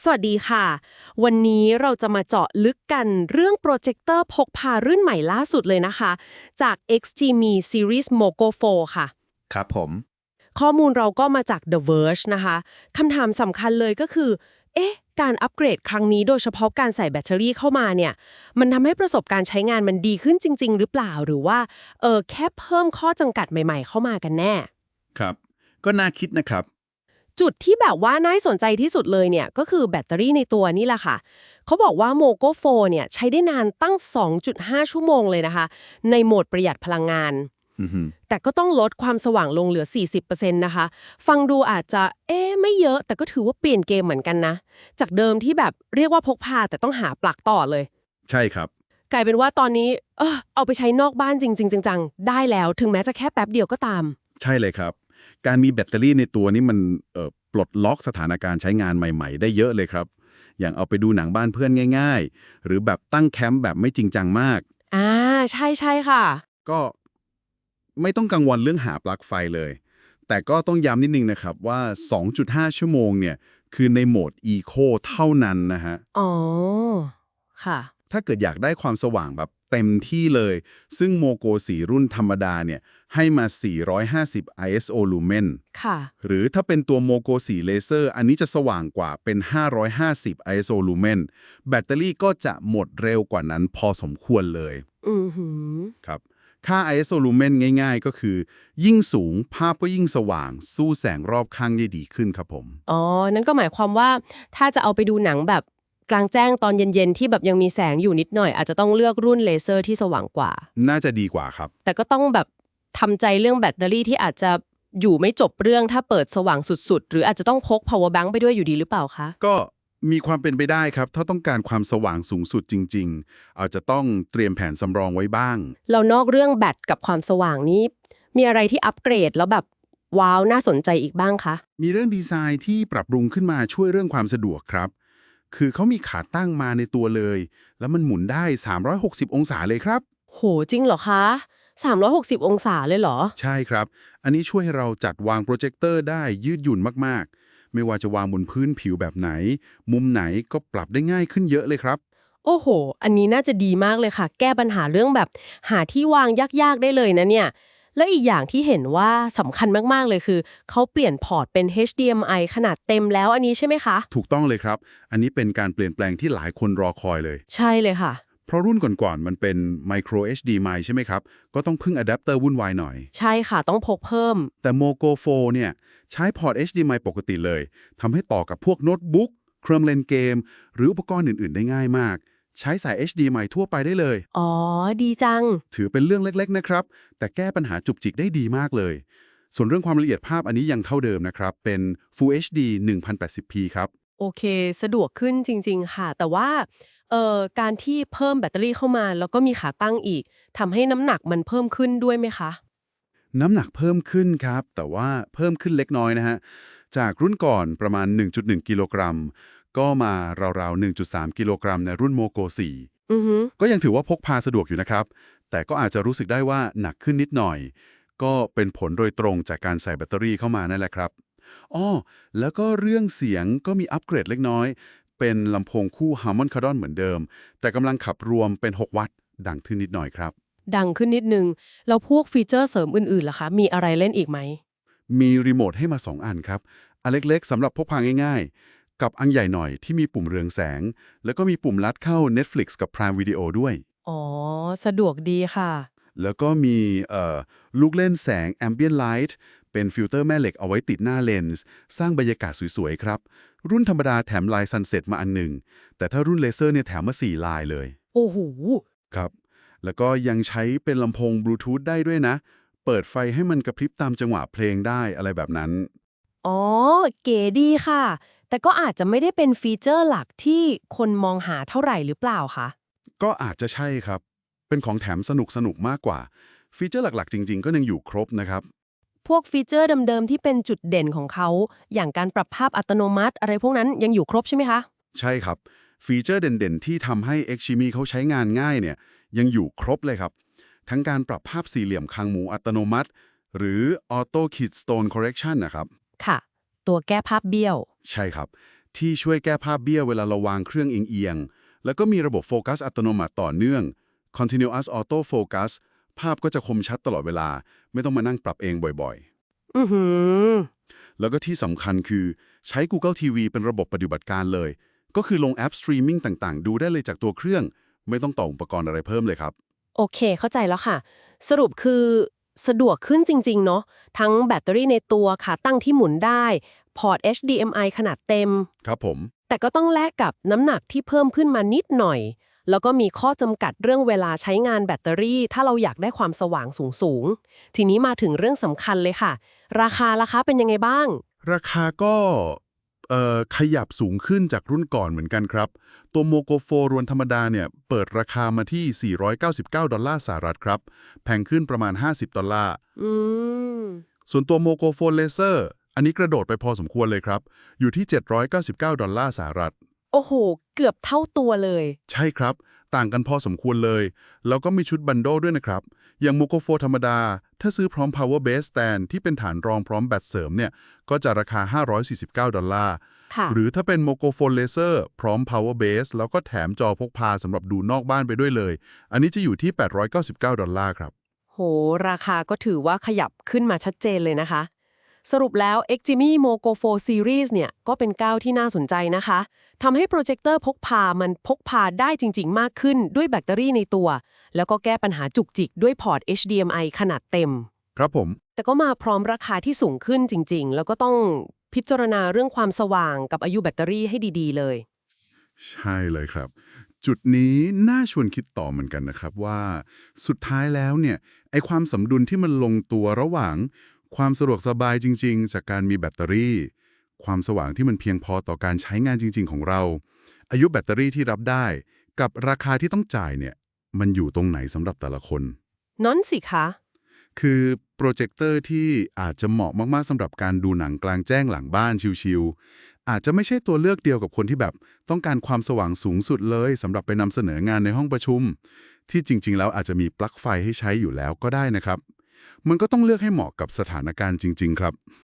สวัสดีค่ะ วันนี้เราจะมาเจาะลึกกันเรื่องโปรเจคเตอร์พกพารุ่นใหม่ล่าสุดเลยนะคะ จาก XGME Series Moco 4 ค่ะ ครับผม ข้อมูลเราก็มาจาก The Verge นะคะคำถามสำคัญเลยก็คือ เอ๊ะ การอัปเกรดครั้งนี้โดยเฉพาะการใส่แบตเตอรี่เข้ามาเนี่ย มันทำให้ประสบการณ์ใช้งานมันดีขึ้นจริง ๆ หรือเปล่าหรือว่าเออแค่เพิ่มข้อจำกัดใหม่ ๆ เข้ามากันแน่ ครับ ก็น่าคิดนะครับ จุดที่แบบว่าน่าสนใจที่สุดเลยเนี่ย ก็คือแบตเตอรี่ในตัวนี่แหละค่ะ เขาบอกว่า Mogo 4เนี่ยใช้ได้นานตั้ง 2.5 ชั่วโมงเลยนะคะ ในโหมดประหยัดพลังงานอือฮึแต่ก็ต้องลดความสว่างลงเหลือ 40%นะคะ ฟังดูอาจจะเอ๊ะไม่เยอะ แต่ก็ถือว่าเปลี่ยนเกมเหมือนกันนะ จากเดิมที่แบบเรียกว่าพกพาแต่ต้องหาปลั๊กต่อเลย ใช่ครับ กลายเป็นว่าตอนนี้ เออเอาไปใช้นอกบ้านจริง ๆ จังๆได้แล้ว ถึงแม้จะแค่แป๊บเดียวก็ตาม ใช่เลยครับ การมีแบตเตอรี่ในตัวนี้มันเอ่อปลดล็อกสถานการณ์ใช้งานใหม่ ๆ ได้เยอะเลยครับ อย่างเอาไปดูหนังบ้านเพื่อนง่าย ๆ หรือแบบตั้งแคมป์แบบไม่จริงจังมาก อ่า ใช่ใช่ค่ะ ก็ไม่ต้องกังวลเรื่องหาปลั๊กไฟเลย แต่ก็ต้องย้ำนิดนึงนะครับว่า 2.5 ชั่วโมงเนี่ย คือในโหมด Eco เท่านั้นนะฮะ อ๋อ ค่ะ ถ้าเกิดอยากได้ความสว่างแบบ เต็มที่เลย ซึ่งโมโกสีรุ่นธรรมดาเนี่ยให้มา 450 ISO lumen ค่ะ หรือถ้าเป็นตัวโมโกสีเลเซอร์ อันนี้จะสว่างกว่าเป็น 550 ISO lumen แบตเตอรี่ก็จะหมดเร็วกว่านั้นพอสมควรเลย อือหือ ครับ ค่า ISO lumen ง่าย ๆ ก็คือ ยิ่งสูงภาพก็ยิ่งสว่าง สู้แสงรอบข้างได้ดีขึ้นครับผม อ๋อ นั่นก็หมายความว่าถ้าจะเอาไปดูหนังแบบ กลางแจ้งตอนเย็นๆ ที่แบบยังมีแสงอยู่นิดหน่อย อาจจะต้องเลือกรุ่นเลเซอร์ที่สว่างกว่า น่าจะดีกว่าครับ แต่ก็ต้องแบบทำใจเรื่องแบตเตอรี่ที่อาจจะอยู่ไม่จบเรื่องถ้าเปิดสว่างสุดๆ หรืออาจจะต้องพก power bank ไปด้วยอยู่ดีหรือเปล่าคะ ก็มีความเป็นไปได้ครับ ถ้าต้องการความสว่างสูงสุดจริง ๆ อาจจะต้องเตรียมแผนสำรองไว้บ้าง เรานอกเรื่องแบตกับความสว่างนี้ มีอะไรที่อัปเกรดแล้วแบบว้าวน่าสนใจอีกบ้างคะ มีเรื่องดีไซน์ที่ปรับปรุงขึ้นมาช่วยเรื่องความสะดวกครับ คือเขามีขาตั้งมาในตัวเลย แล้วมันหมุนได้ 360 องศาเลยครับ โหจริงเหรอคะ 360 องศาเลยเหรอ ใช่ครับ อันนี้ช่วยให้เราจัดวางโปรเจคเตอร์ได้ยืดหยุ่นมากๆ ไม่ว่าจะวางบนพื้นผิวแบบไหน มุมไหนก็ปรับได้ง่ายขึ้นเยอะเลยครับ โอ้โห อันนี้น่าจะดีมากเลยค่ะ แก้ปัญหาเรื่องแบบ หาที่วางยากๆได้เลยนะเนี่ย แล้วอีกอย่างที่เห็นว่าสำคัญมากๆเลยคือ เขาเปลี่ยนพอร์ตเป็น HDMI ขนาดเต็มแล้วอันนี้ใช่ไหมคะ ถูกต้องเลยครับ อันนี้เป็นการเปลี่ยนแปลงที่หลายคนรอคอยเลย ใช่เลยค่ะ เพราะรุ่นก่อนๆมันเป็น Micro HDMI ใช่ไหมครับ ก็ต้องพึ่งอะแดปเตอร์วุ่นวายหน่อย ใช่ค่ะต้องพกเพิ่ม แต่ Mogo 4เนี่ยใช้พอร์ต HDMI ปกติเลยทำให้ต่อกับพวกโน้ตบุ๊กเครื่องเล่นเกม หรืออุปกรณ์อื่น ๆ ได้ง่ายมาก ใช้สาย HDMI ทั่วไปได้เลย อ๋อ ดีจัง ถือเป็นเรื่องเล็กๆ นะครับ แต่แก้ปัญหาจุกจิกได้ดีมากเลย ส่วนเรื่องความละเอียดภาพอันนี้ยังเท่าเดิมนะครับ เป็น Full HD 1080p ครับ โอเค สะดวกขึ้นจริง ๆ ค่ะ แต่ว่าเอ่อการที่เพิ่มแบตเตอรี่เข้ามา แล้วก็มีขาตั้งอีกทำให้น้ำหนักมันเพิ่มขึ้นด้วยไหมคะ น้ำหนักเพิ่มขึ้นครับ แต่ว่าเพิ่มขึ้นเล็กน้อยนะฮะ จากรุ่นก่อนประมาณ 1.1 กิโลกรัม ก็มาราวๆ 1.3 กิโลกรัมในรุ่นโมโกอือฮึ4ก็ยังถือว่าพกพาสะดวกอยู่นะครับ แต่ก็อาจจะรู้สึกได้ว่าหนักขึ้นนิดหน่อย ก็เป็นผลโดยตรงจากการใส่แบตเตอรี่เข้ามานั่นแหละครับอ้อแล้วก็เรื่องเสียงก็มีอัปเกรดเล็กน้อย เป็นลำโพงคู่ Harman Kardon เหมือนเดิม แต่กำลังขับรวมเป็น 6 วัตต์ ดังขึ้นนิดหน่อยครับ ดังขึ้นนิดนึง แล้วพวกฟีเจอร์เสริมอื่นๆล่ะคะ มีอะไรเล่นอีกไหม มีรีโมทให้มา 2 อันครับ อันเล็กๆสำหรับพกพาง่ายๆ กับอันใหญ่หน่อยที่มีปุ่มเรืองแสง แล้วก็มีปุ่มลัดเข้า Netflix กับ Prime Video ด้วย อ๋อ สะดวกดีค่ะ แล้วก็มีเอ่อลูกเล่นแสง Ambient Light เป็นฟิลเตอร์แม่เหล็กเอาไว้ติดหน้าเลนส์ สร้างบรรยากาศสวยๆ ครับ รุ่นธรรมดาแถมลายซันเซ็ตมาอันหนึ่ง แต่ถ้ารุ่นเลเซอร์เนี่ยแถมมา 4 ลายเลย โอ้โห ครับ แล้วก็ยังใช้เป็นลำโพงบลูทูธได้ด้วยนะ เปิดไฟให้มันกระพริบตามจังหวะเพลงได้อะไรแบบนั้น อ๋อ เก๋ดีค่ะ แต่ก็อาจจะไม่ได้เป็นฟีเจอร์หลักที่คนมองหาเท่าไหร่หรือเปล่าคะ ก็อาจจะใช่ครับ เป็นของแถมสนุกสนุกๆมากกว่า ฟีเจอร์หลักๆ จริง ๆ ก็ยังอยู่ครบนะครับ พวกฟีเจอร์เดิมๆที่เป็นจุดเด่นของเขา อย่างการปรับภาพอัตโนมัติ อะไรพวกนั้นยังอยู่ครบใช่ไหมคะ ใช่ครับ ฟีเจอร์เด่นๆ ที่ทำให้ x c h i m i เขาใช้งานง่ายเนี่ยยังอยู่ครบเลยครับ ทั้งการปรับภาพสี่เหลี่ยมคางหมูอัตโนมัติ หรือ Auto Kid Stone Correction นะครับ ค่ะ ตัวแก้ภาพเบี้ยว ใช่ครับ ที่ช่วยแก้ภาพเบี้ยวเวลาเราวางเครื่องเอียงๆแล้วก็มีระบบโฟกัสอัตโนมัติต่อเนื่อง continuous auto focus ภาพก็จะคมชัดตลอดเวลา ไม่ต้องมานั่งปรับเองบ่อยๆ อือหือ แล้วก็ที่สำคัญคือใช้ Google TV เป็นระบบปฏิบัติการเลย ก็คือลงแอปสตรีมมิ่งต่างๆ ดูได้เลยจากตัวเครื่อง ไม่ต้องต่ออุปกรณ์อะไรเพิ่มเลยครับ โอเค เข้าใจแล้วค่ะ สรุปคือ สะดวกขึ้นจริง ๆ เนาะทั้งแบตเตอรี่ในตัวขาตั้งที่หมุนได้ พอร์ต HDMI ขนาดเต็ม ครับผม แต่ก็ต้องแลกกับน้ำหนักที่เพิ่มขึ้นมานิดหน่อย แล้วก็มีข้อจำกัดเรื่องเวลาใช้งานแบตเตอรี่ ถ้าเราอยากได้ความสว่างสูงๆ ทีนี้มาถึงเรื่องสำคัญเลยค่ะ ราคาราคาเป็นยังไงบ้าง ราคาก็เอ่อ ขยับสูงขึ้นจากรุ่นก่อนเหมือนกันครับ ตัวโมโกโฟรวนธรรมดาเนี่ย เปิดราคามาที่ 499 ดอลลาร์สหรัฐครับ แพงขึ้นประมาณ 50 ดอลลาร์อืมส่วนตัวโมโกโฟเลเซอร์อันนี้กระโดดไปพอสมควรเลยครับ อยู่ที่ 799 ดอลลาร์สหรัฐ โอ้โห เกือบเท่าตัวเลย ใช่ครับ ต่างกันพอสมควรเลย แล้วก็มีชุดบันโดด้วยนะครับ อย่าง m o โ o โฟธรรมดา ถ้าซื้อพร้อม power base stand ที่เป็นฐานรองพร้อมแบตเสริมเนี่ย ก็จะราคา 549 ดอลลาร์ค่ะหรือถ้าเป็น m o โ o โฟเลเซอร์พร้อม power base แล้วก็แถมจอพกพาสำหรับดูนอกบ้านไปด้วยเลย อันนี้จะอยู่ที่ 899 ดอลลาร์ครับ โห ราคาก็ถือว่าขยับขึ้นมาชัดเจนเลยนะคะ สรุปแล้ว Xgimi Mogo 4 Series เนี่ย ก็เป็นก้าวที่น่าสนใจนะคะทำให้โปรเจคเตอร์พกพามันพกพาได้จริง ๆ มากขึ้นด้วยแบตเตอรี่ในตัว แล้วก็แก้ปัญหาจุกจิกด้วยพอร์ต HDMI ขนาดเต็ม ครับผม แต่ก็มาพร้อมราคาที่สูงขึ้นจริง ๆ แล้วก็ต้องพิจารณาเรื่องความสว่างกับอายุแบตเตอรี่ให้ดีๆ เลย ใช่เลยครับ จุดนี้น่าชวนคิดต่อเหมือนกันนะครับว่า สุดท้ายแล้วเนี่ยไอความสมดุลที่มันลงตัวระหว่าง ความสะดวกสบายจริง ๆ จากการมีแบตเตอรี่ ความสว่างที่มันเพียงพอต่อการใช้งานจริง ๆ ของเรา อายุแบตเตอรี่ที่รับได้ กับราคาที่ต้องจ่ายเนี่ย มันอยู่ตรงไหนสำหรับแต่ละคนนั่นสิคะคือโปรเจคเตอร์ที่อาจจะเหมาะมาก ๆสำหรับการดูหนังกลางแจ้งหลังบ้านชิวๆอาจจะไม่ใช่ตัวเลือกเดียวกับคนที่แบบต้องการความสว่างสูงสุดเลยสำหรับไปนำเสนองานในห้องประชุม ที่จริง ๆ แล้วอาจจะมีปลั๊กไฟให้ใช้อยู่แล้วก็ได้นะครับ มันก็ต้องเลือกให้เหมาะกับสถานการณ์จริง ๆ ครับ